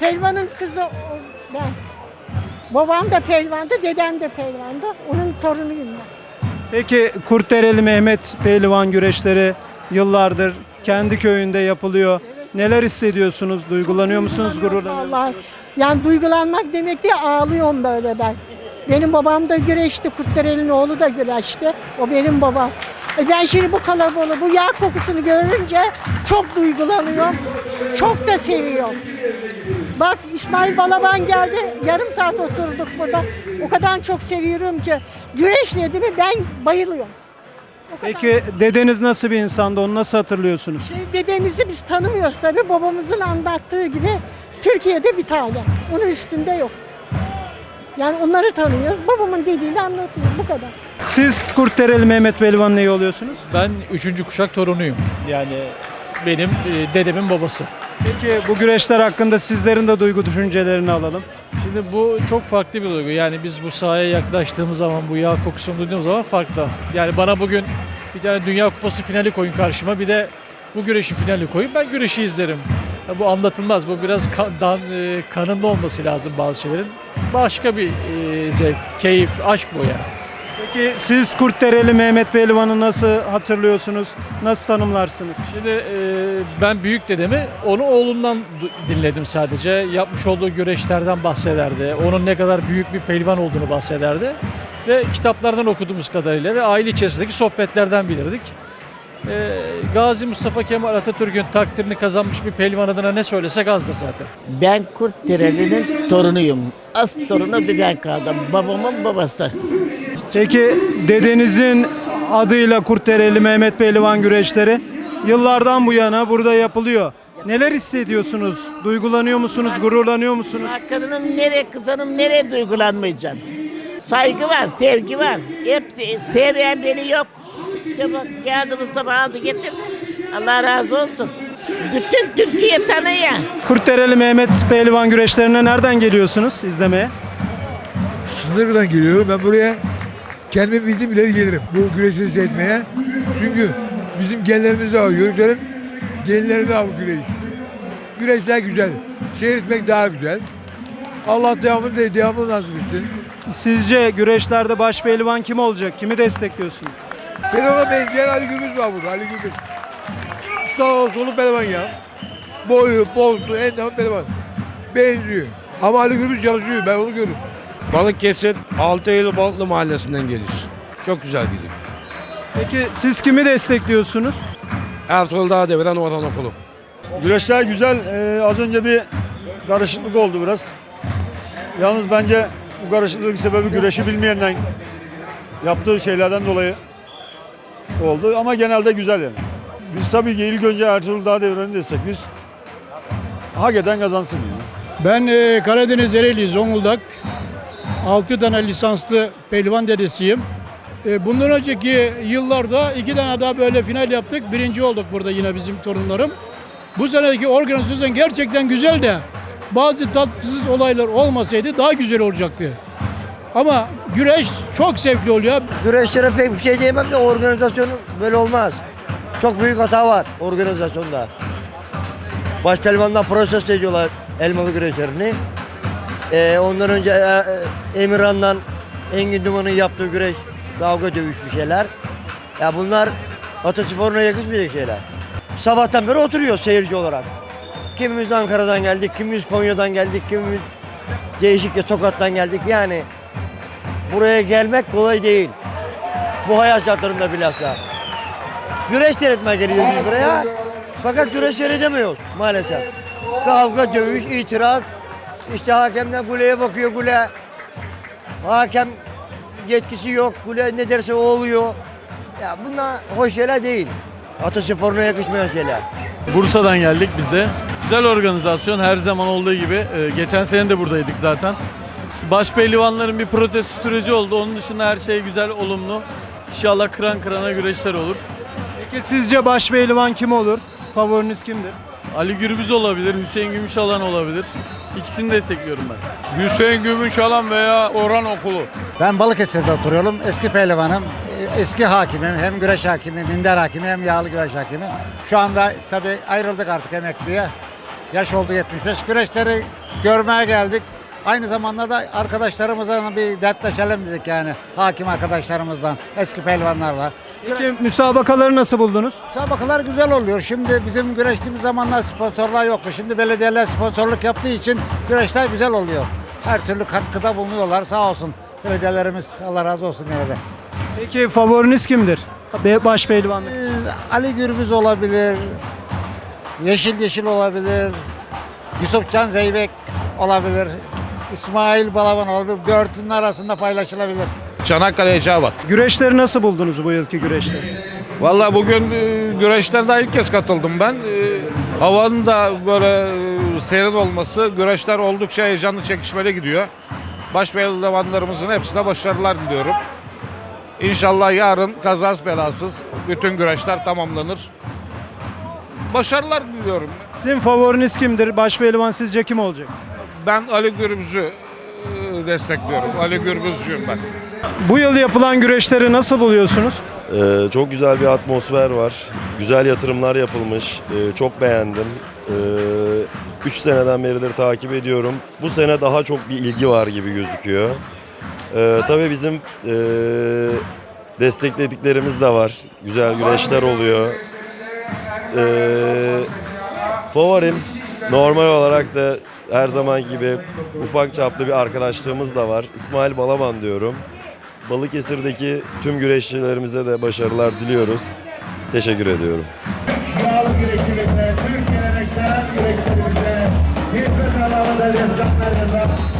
Pelvanın kızı o- ben. Babam da pelvandı, dedem de pelvandı. Onun torunuyum ben. Peki Kurtdereli Mehmet Pehlivan güreşleri yıllardır kendi köyünde yapılıyor. Neler hissediyorsunuz? Duygulanıyor musunuz? Gururlanıyor musunuz? Vallahi yani duygulanmak demek değil ağlıyorum böyle ben. Benim babam da güreşti, Kurtdereli'nin oğlu da güreşti. O benim babam. E ben şimdi bu kalabalığı, bu yağ kokusunu görünce çok duygulanıyorum. Çok da seviyorum. Bak İsmail Balaban geldi, yarım saat oturduk burada. O kadar çok seviyorum ki. Güreş dedi mi ben bayılıyorum. O kadar. Peki dedeniz nasıl bir insandı? Onu nasıl hatırlıyorsunuz? Şey, dedemizi biz tanımıyoruz tabii. Babamızın anlattığı gibi Türkiye'de bir tane. Onun üstünde yok. Yani onları tanıyoruz. Babamın dediğini anlatıyor. Bu kadar. Siz Kurtdereli Mehmet Pehlivan'ın neyi oluyorsunuz? Ben üçüncü kuşak torunuyum. Yani benim e, dedemin babası. Peki bu güreşler hakkında sizlerin de duygu düşüncelerini alalım. Şimdi bu çok farklı bir duygu. Yani biz bu sahaya yaklaştığımız zaman, bu yağ kokusunu duyduğumuz zaman farklı. Yani bana bugün bir tane Dünya Kupası finali koyun karşıma, bir de bu güreşi finali koyun. Ben güreşi izlerim. Ya bu anlatılmaz. Bu biraz kan- dan, e, kanında olması lazım bazı şeylerin. Başka bir e, zevk, keyif, aşk bu yani. Peki siz Kurtdereli Mehmet Pehlivan'ı nasıl hatırlıyorsunuz? Nasıl tanımlarsınız? Şimdi e, ben büyük dedemi onun oğlundan du- dinledim sadece. Yapmış olduğu güreşlerden bahsederdi. Onun ne kadar büyük bir pehlivan olduğunu bahsederdi. Ve kitaplardan okuduğumuz kadarıyla ve aile içerisindeki sohbetlerden bilirdik. E, Gazi Mustafa Kemal Atatürk'ün takdirini kazanmış bir pehlivan adına ne söylesek azdır zaten. Ben Kurt Dereli'nin torunuyum. As torunu bir ben kaldım. Babamın babası. Peki dedenizin adıyla Kurtdereli Mehmet Pehlivan güreşleri yıllardan bu yana burada yapılıyor. Neler hissediyorsunuz? Duygulanıyor musunuz? Gururlanıyor musunuz? Kadınım nereye, kızanım nereye duygulanmayacaksın? Saygı var, sevgi var. Hepsi sevmeyen beni yok. İşte bak geldi Mustafa aldı getirdi. Allah razı olsun. Bütün Türkiye tanıyor. Kurtdereli Mehmet Pehlivan güreşlerine nereden geliyorsunuz izlemeye? Sınırdan geliyorum. Ben buraya kendimi bildiğim ileri gelirim. Bu güreşi seyretmeye. Çünkü bizim genlerimiz de var. Yörüklerin genleri de var bu güreş. Güreşler güzel. Seyretmek daha güzel. Allah devamını da devamını nasip etsin. Sizce güreşlerde baş pehlivan kim olacak? Kimi destekliyorsunuz? Pelava benzeyen Ali Gürbüz var burada. Ali Gürbüz. Sağ solu pelevan ya. Boyu, postu, en tamam pelevan. Benziyor. Ama Ali Gürbüz çalışıyor. Ben onu görüyorum. Balıkesir Altıeylül Balıklı Mahallesi'nden geliyoruz. Çok güzel gidiyor. Peki siz kimi destekliyorsunuz? Ertuğrul Dağdeviren Orhan Okulu. Güreşler güzel. Ee, az önce bir karışıklık oldu biraz. Yalnız bence bu karışıklığın sebebi güreşi bilmeyenden yaptığı şeylerden dolayı oldu. Ama genelde güzel yani. Biz tabii ki ilk önce Ertuğrul Dağdeviren'i destekliyoruz. Hak eden kazansın yani. Ben e, Karadeniz Ereğli, Zonguldak. 6 tane lisanslı pehlivan dedesiyim. E, bundan önceki yıllarda iki tane daha böyle final yaptık. Birinci olduk burada yine bizim torunlarım. Bu seneki organizasyon gerçekten güzel de bazı tatsız olaylar olmasaydı daha güzel olacaktı. Ama güreş çok zevkli oluyor. Güreşlere pek bir şey diyemem de organizasyon böyle olmaz. Çok büyük hata var organizasyonda. Başpehlivandan protesto ediyorlar elmalı güreşlerini. Ee, ondan önce e, e, Emirhan'dan Engin Duman'ın yaptığı güreş, kavga dövüş bir şeyler. Ya bunlar Ataspor'una yakışmayacak şeyler. Sabahtan beri oturuyoruz seyirci olarak. Kimimiz Ankara'dan geldik, kimimiz Konya'dan geldik, kimimiz değişik ya Tokat'tan geldik. Yani buraya gelmek kolay değil. Bu hayat şartlarında bilhassa. Güreş seyretmeye geliyoruz biz buraya. Fakat güreş seyredemiyoruz maalesef. Kavga, dövüş, itiraz. İşte hakemden kuleye bakıyor kule. Hakem yetkisi yok. Kule ne derse o oluyor. Ya bunlar hoş şeyler değil. Atasporuna yakışmayan şeyler. Bursa'dan geldik biz de. Güzel organizasyon her zaman olduğu gibi. Ee, geçen sene de buradaydık zaten. İşte baş pehlivanların bir protesto süreci oldu. Onun dışında her şey güzel, olumlu. İnşallah kıran kırana güreşler olur. Peki sizce baş pehlivan kim olur? Favoriniz kimdir? Ali Gürbüz olabilir, Hüseyin Gümüşalan olabilir. İkisini destekliyorum ben. Hüseyin Gümüşalan veya Orhan Okulu. Ben Balıkesir'de oturuyorum. Eski pehlivanım, eski hakimim. Hem güreş hakimi, minder hakimi hem yağlı güreş hakimi. Şu anda tabii ayrıldık artık emekliye. Yaş oldu 75. Güreşleri görmeye geldik. Aynı zamanda da arkadaşlarımızla bir dertleşelim dedik yani. Hakim arkadaşlarımızdan, eski pehlivanlarla. Peki müsabakaları nasıl buldunuz? Müsabakalar güzel oluyor. Şimdi bizim güreştiğimiz zamanlar sponsorlar yoktu. Şimdi belediyeler sponsorluk yaptığı için güreşler güzel oluyor. Her türlü katkıda bulunuyorlar sağ olsun. Belediyelerimiz Allah razı olsun yine de. Peki favoriniz kimdir? Be- Baş pehlivanlık. Biz Ali Gürbüz olabilir. Yeşil Yeşil olabilir. Yusuf Can Zeybek olabilir. İsmail Balaban olabilir. Dörtünün arasında paylaşılabilir. Çanakkale Cevat. Güreşleri nasıl buldunuz bu yılki güreşleri? Vallahi bugün e, güreşlerde ilk kez katıldım ben. E, havanın da böyle e, serin olması güreşler oldukça heyecanlı çekişmeli gidiyor. Baş pehlivanlarımızın hepsine başarılar diliyorum. İnşallah yarın kazas belasız bütün güreşler tamamlanır. Başarılar diliyorum. Sizin favoriniz kimdir? Baş pehlivan sizce kim olacak? Ben Ali Gürbüz'ü e, destekliyorum. Ali Gürbüzcüyüm ben. Bu yıl yapılan güreşleri nasıl buluyorsunuz? Ee, çok güzel bir atmosfer var. Güzel yatırımlar yapılmış. Ee, çok beğendim. 3 seneden beridir takip ediyorum. Bu sene daha çok bir ilgi var gibi gözüküyor. Ee, tabii bizim ee, desteklediklerimiz de var. Güzel güreşler oluyor. Ee, favorim normal olarak da her zaman gibi ufak çaplı bir arkadaşlığımız da var. İsmail Balaban diyorum. Balıkesir'deki tüm güreşçilerimize de başarılar diliyoruz. Teşekkür ediyorum. Yağlı güreşimize, Türk geleneksel güreşlerimize hizmet alanında destanlar ve